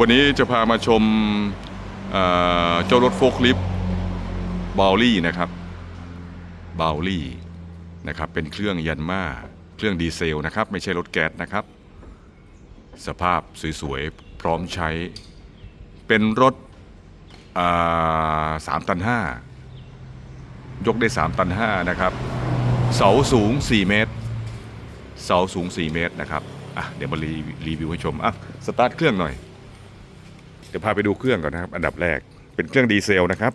วันนี้จะพามาชมเจ้ารถโฟลคลิฟบาลี่นะครับบาลี่นะครับเป็นเครื่องยันมาเครื่องดีเซลนะครับ ไม่ใช่รถแก๊สนะครับ สภาพสวยๆ พร้อมใช้ เป็นรถสามตันห้ายกได้ 3 ตัน5นะครับ เสาสูง 4 เมตร เสาสูง 4 เมตรนะครับ อะ เดี๋ยวมารีรีวิวให้ชม อะ สตาร์ทเครื่องหน่อย เดี๋ยวพาไปดูเครื่องก่อนนะครับ อันดับแรกเป็นเครื่องดีเซลนะครับ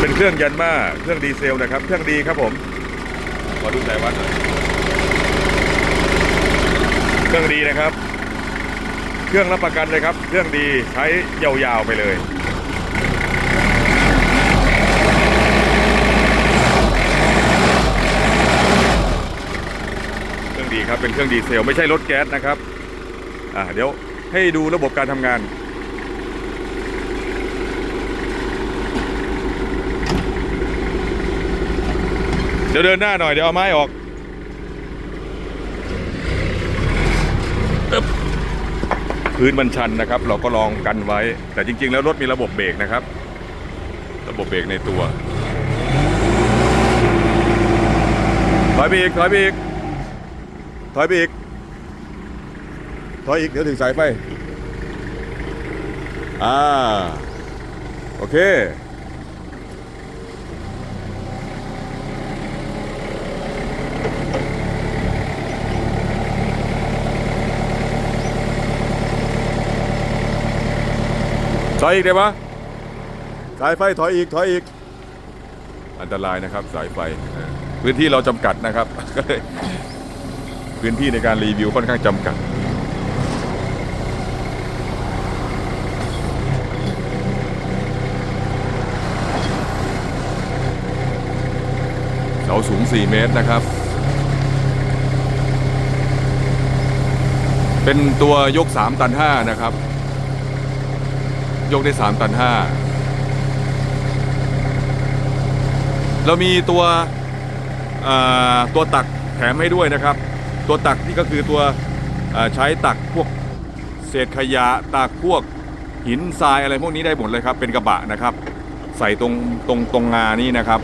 เป็นเครื่องยันมาเครื่องดีเซลนะครับ เครื่องดีครับผมขอดูสายวัดหน่อยเครื่องดีนะครับ เครื่องรับประกันเลยครับ เครื่องดีใช้ยาวๆไปเลยเครื่องดีครับเป็นเครื่องดีเซลไม่ใช่รถแก๊สนะครับอ่าเดี๋ยวให้ดูระบบการทำงานเดี๋ยวเดินหน้าหน่อยเดี๋ยวเอาไม้ออกอึ๊บ พื้นมันชันนะครับ เราก็ลองกันไว้ แต่จริง ๆ แล้วรถมีระบบเบรกนะครับ ระบบเบรกในตัวถอยไปอีกถอยไปอีกถอยไปอีกถอยอีกเดี๋ยวถึงสายไฟอ่า โอเค ถอยอีกได้ปะสายไฟถอยอีกถอยอีก อันตรายนะครับสายไฟพื้นที่เราจำกัดนะครับ พื้นที่ในการรีวิวค่อนข้างจำกัด เสาสูง 4 เมตรนะครับ เป็นตัวยก 3 ตัน 5 นะครับ ยกได้ 3 ตัน 5 เรามีตัวตัวตักแถมให้ด้วยนะครับ ตัวตักนี่ก็คือตัวใช้ตักพวกเศษขยะตักพวกหินทรายอะไรพวกนี้ได้หมดเลยครับ เป็นกระบะนะครับ ใส่ตรงตรงตรงงานี่นะครับ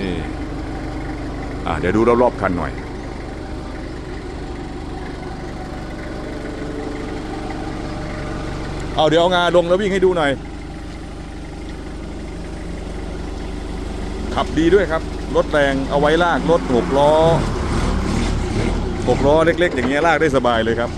นี่เดี๋ยวดูรอบๆคันหน่อย เอาเดี๋ยวเอางาลงแล้ววิ่งให้ดูหน่อย ขับดีด้วยครับ รถแรงเอาไว้ลากรถหกล้อหกล้อเล็ก ๆ อย่างเงี้ยลากได้สบายเลยครับ